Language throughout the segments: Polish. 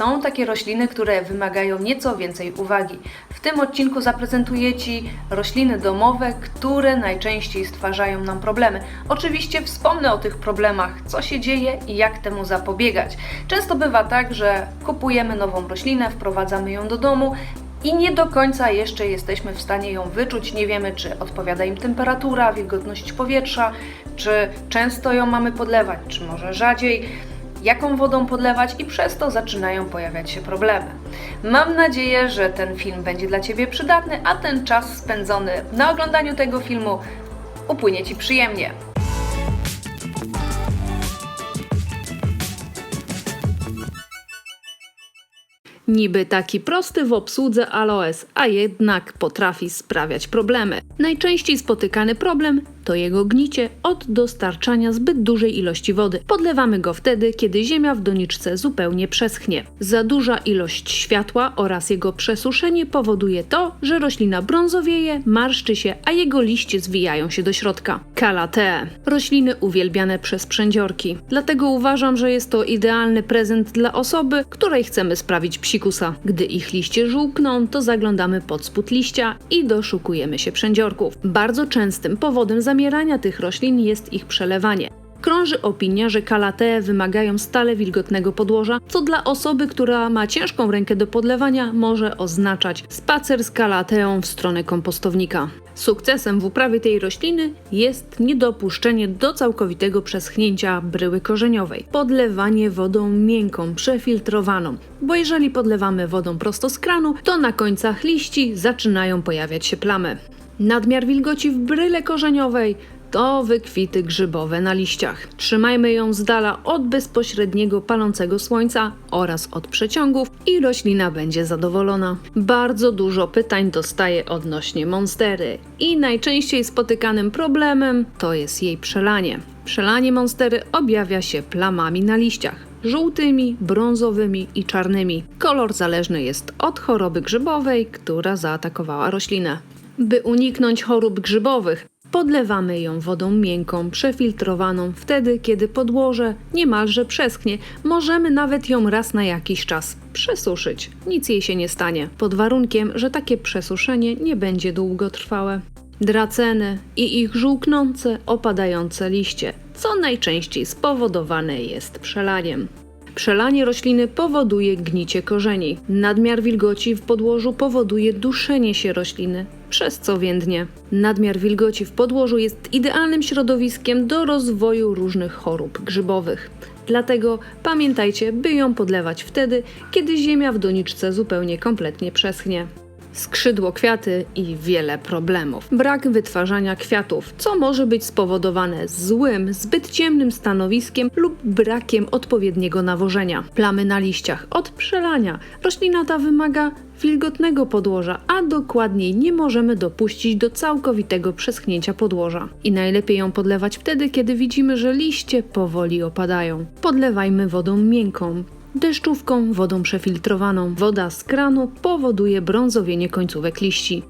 Są takie rośliny, które wymagają nieco więcej uwagi. W tym odcinku zaprezentuję Ci rośliny domowe, które najczęściej stwarzają nam problemy. Oczywiście wspomnę o tych problemach, co się dzieje i jak temu zapobiegać. Często bywa tak, że kupujemy nową roślinę, wprowadzamy ją do domu i nie do końca jeszcze jesteśmy w stanie ją wyczuć. Nie wiemy, czy odpowiada im temperatura, wilgotność powietrza, czy często ją mamy podlewać, czy może rzadziej, jaką wodą podlewać i przez to zaczynają pojawiać się problemy. Mam nadzieję, że ten film będzie dla Ciebie przydatny, a ten czas spędzony na oglądaniu tego filmu upłynie Ci przyjemnie. Niby taki prosty w obsłudze aloes, a jednak potrafi sprawiać problemy. Najczęściej spotykany problem to jego gnicie od dostarczania zbyt dużej ilości wody. Podlewamy go wtedy, kiedy ziemia w doniczce zupełnie przeschnie. Za duża ilość światła oraz jego przesuszenie powoduje to, że roślina brązowieje, marszczy się, a jego liście zwijają się do środka. Kalatee. Rośliny uwielbiane przez przędziorki. Dlatego uważam, że jest to idealny prezent dla osoby, której chcemy sprawić psikusa. Gdy ich liście żółkną, to zaglądamy pod spód liścia i doszukujemy się przędziorków. Bardzo częstym powodem zamierania tych roślin jest ich przelewanie. Krąży opinia, że kalatee wymagają stale wilgotnego podłoża, co dla osoby, która ma ciężką rękę do podlewania, może oznaczać spacer z kalateą w stronę kompostownika. Sukcesem w uprawie tej rośliny jest niedopuszczenie do całkowitego przeschnięcia bryły korzeniowej. Podlewanie wodą miękką, przefiltrowaną, bo jeżeli podlewamy wodą prosto z kranu, to na końcach liści zaczynają pojawiać się plamy. Nadmiar wilgoci w bryle korzeniowej to wykwity grzybowe na liściach. Trzymajmy ją z dala od bezpośredniego palącego słońca oraz od przeciągów i roślina będzie zadowolona. Bardzo dużo pytań dostaję odnośnie monstery i najczęściej spotykanym problemem to jest jej przelanie. Przelanie monstery objawia się plamami na liściach żółtymi, brązowymi i czarnymi. Kolor zależny jest od choroby grzybowej, która zaatakowała roślinę. By uniknąć chorób grzybowych, podlewamy ją wodą miękką, przefiltrowaną wtedy, kiedy podłoże niemalże przeschnie. Możemy nawet ją raz na jakiś czas przesuszyć. Nic jej się nie stanie, pod warunkiem, że takie przesuszenie nie będzie długotrwałe. Draceny i ich żółknące, opadające liście, co najczęściej spowodowane jest przelaniem. Przelanie rośliny powoduje gnicie korzeni. Nadmiar wilgoci w podłożu powoduje duszenie się rośliny, przez co więdnie. Nadmiar wilgoci w podłożu jest idealnym środowiskiem do rozwoju różnych chorób grzybowych. Dlatego pamiętajcie, by ją podlewać wtedy, kiedy ziemia w doniczce zupełnie kompletnie przeschnie skrzydło kwiaty i wiele problemów. Brak wytwarzania kwiatów, co może być spowodowane złym, zbyt ciemnym stanowiskiem lub brakiem odpowiedniego nawożenia. Plamy na liściach od przelania. Roślina ta wymaga wilgotnego podłoża, a dokładniej nie możemy dopuścić do całkowitego przeschnięcia podłoża. I najlepiej ją podlewać wtedy, kiedy widzimy, że liście powoli opadają. Podlewajmy wodą miękką, deszczówką, wodą przefiltrowaną. Woda z kranu powoduje brązowienie końcówek liści.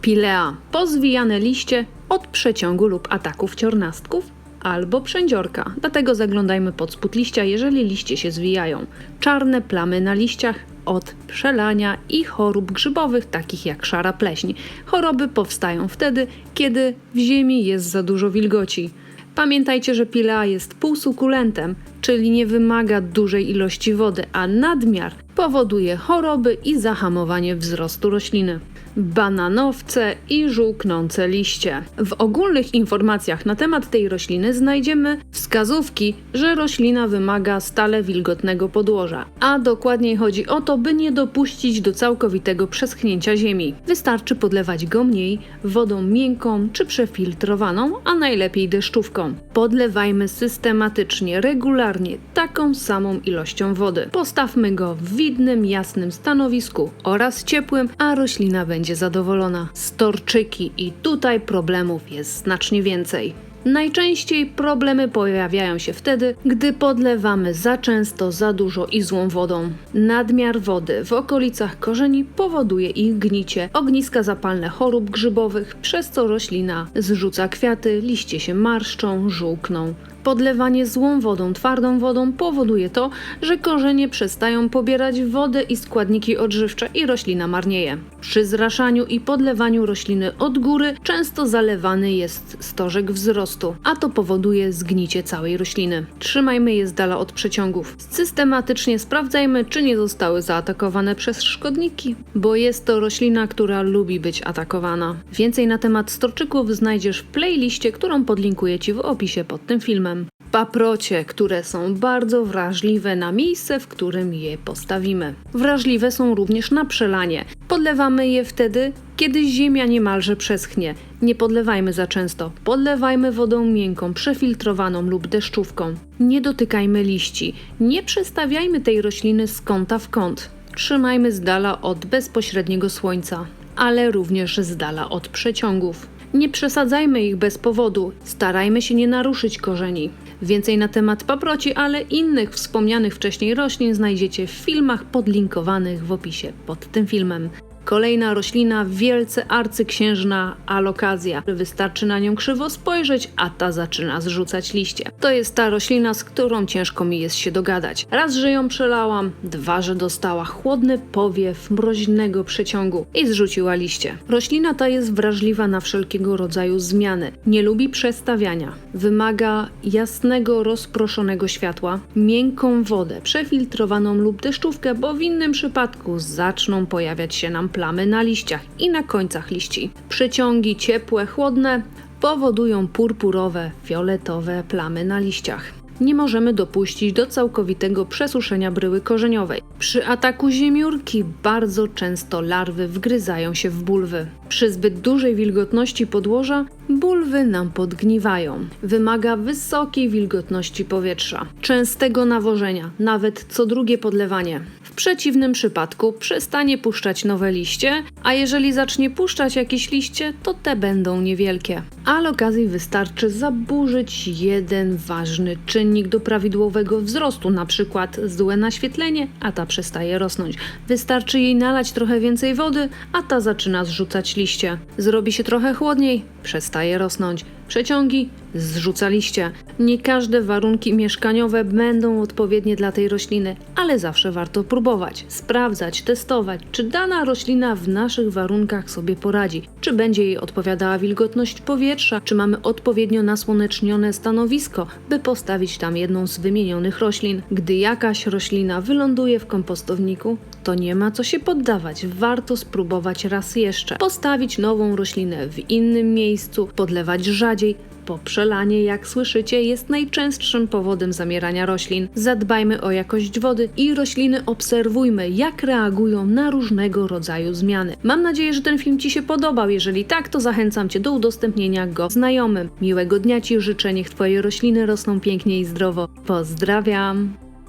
Pilea pozwijane liście od przeciągu lub ataków ciornastków albo przędziorka, dlatego zaglądajmy pod spód liścia, jeżeli liście się zwijają. Czarne plamy na liściach od przelania i chorób grzybowych, takich jak szara pleśń. Choroby powstają wtedy, kiedy w ziemi jest za dużo wilgoci. Pamiętajcie, że pilea jest półsukulentem, czyli nie wymaga dużej ilości wody, a nadmiar powoduje choroby i zahamowanie wzrostu rośliny. Bananowce i żółknące liście. W ogólnych informacjach na temat tej rośliny znajdziemy wskazówki, że roślina wymaga stale wilgotnego podłoża, a dokładniej chodzi o to, by nie dopuścić do całkowitego przeschnięcia ziemi. Wystarczy podlewać go mniej wodą miękką czy przefiltrowaną, a najlepiej deszczówką. Podlewajmy systematycznie, regularnie, taką samą ilością wody. Postawmy go w widnym, jasnym stanowisku oraz ciepłym, a roślina będzie zadowolona. Storczyki i tutaj problemów jest znacznie więcej. Najczęściej problemy pojawiają się wtedy, gdy podlewamy za często, za dużo i złą wodą. Nadmiar wody w okolicach korzeni powoduje ich gnicie, ogniska zapalne chorób grzybowych, przez co roślina zrzuca kwiaty, liście się marszczą, żółkną. Podlewanie złą wodą, twardą wodą powoduje to, że korzenie przestają pobierać wodę i składniki odżywcze i roślina marnieje. Przy zraszaniu i podlewaniu rośliny od góry często zalewany jest stożek wzrostu, a to powoduje zgnicie całej rośliny. Trzymajmy je z dala od przeciągów. Systematycznie sprawdzajmy, czy nie zostały zaatakowane przez szkodniki, bo jest to roślina, która lubi być atakowana. Więcej na temat storczyków znajdziesz w playliście, którą podlinkuję Ci w opisie pod tym filmem. Paprocie, które są bardzo wrażliwe na miejsce, w którym je postawimy. Wrażliwe są również na przelanie. Podlewamy je wtedy, kiedy ziemia niemalże przeschnie. Nie podlewajmy za często. Podlewajmy wodą miękką, przefiltrowaną lub deszczówką. Nie dotykajmy liści. Nie przestawiajmy tej rośliny z kąta w kąt. Trzymajmy z dala od bezpośredniego słońca, ale również z dala od przeciągów. Nie przesadzajmy ich bez powodu, starajmy się nie naruszyć korzeni. Więcej na temat paproci, ale innych wspomnianych wcześniej roślin znajdziecie w filmach podlinkowanych w opisie pod tym filmem. Kolejna roślina wielce arcyksiężna alokazja. Wystarczy na nią krzywo spojrzeć, a ta zaczyna zrzucać liście. To jest ta roślina, z którą ciężko mi jest się dogadać. Raz, że ją przelałam, dwa, że dostała chłodny powiew mroźnego przeciągu i zrzuciła liście. Roślina ta jest wrażliwa na wszelkiego rodzaju zmiany. Nie lubi przestawiania. Wymaga jasnego, rozproszonego światła, miękką wodę, przefiltrowaną lub deszczówkę, bo w innym przypadku zaczną pojawiać się nam plamy na liściach i na końcach liści. Przeciągi ciepłe, chłodne powodują purpurowe, fioletowe plamy na liściach. Nie możemy dopuścić do całkowitego przesuszenia bryły korzeniowej. Przy ataku ziemiórki bardzo często larwy wgryzają się w bulwy. Przy zbyt dużej wilgotności podłoża bulwy nam podgniwają. Wymaga wysokiej wilgotności powietrza, częstego nawożenia, nawet co drugie podlewanie. W przeciwnym przypadku przestanie puszczać nowe liście, a jeżeli zacznie puszczać jakieś liście, to te będą niewielkie. Ale okazji wystarczy zaburzyć jeden ważny czynnik do prawidłowego wzrostu, na przykład złe naświetlenie, a ta przestaje rosnąć. Wystarczy jej nalać trochę więcej wody, a ta zaczyna zrzucać liście. Zrobi się trochę chłodniej, przestaje rosnąć. Przeciągi zrzuca liście. Nie każde warunki mieszkaniowe będą odpowiednie dla tej rośliny, ale zawsze warto próbować, sprawdzać, testować, czy dana roślina w naszych warunkach sobie poradzi, czy będzie jej odpowiadała wilgotność powietrza, czy mamy odpowiednio nasłonecznione stanowisko, by postawić tam jedną z wymienionych roślin. Gdy jakaś roślina wyląduje w kompostowniku, to nie ma co się poddawać. Warto spróbować raz jeszcze. Postawić nową roślinę w innym miejscu, podlewać rzadziej. Po przelanie, jak słyszycie, jest najczęstszym powodem zamierania roślin. Zadbajmy o jakość wody i rośliny obserwujmy, jak reagują na różnego rodzaju zmiany. Mam nadzieję, że ten film Ci się podobał. Jeżeli tak, to zachęcam Cię do udostępnienia go znajomym. Miłego dnia Ci życzę, niech Twoje rośliny rosną pięknie i zdrowo. Pozdrawiam!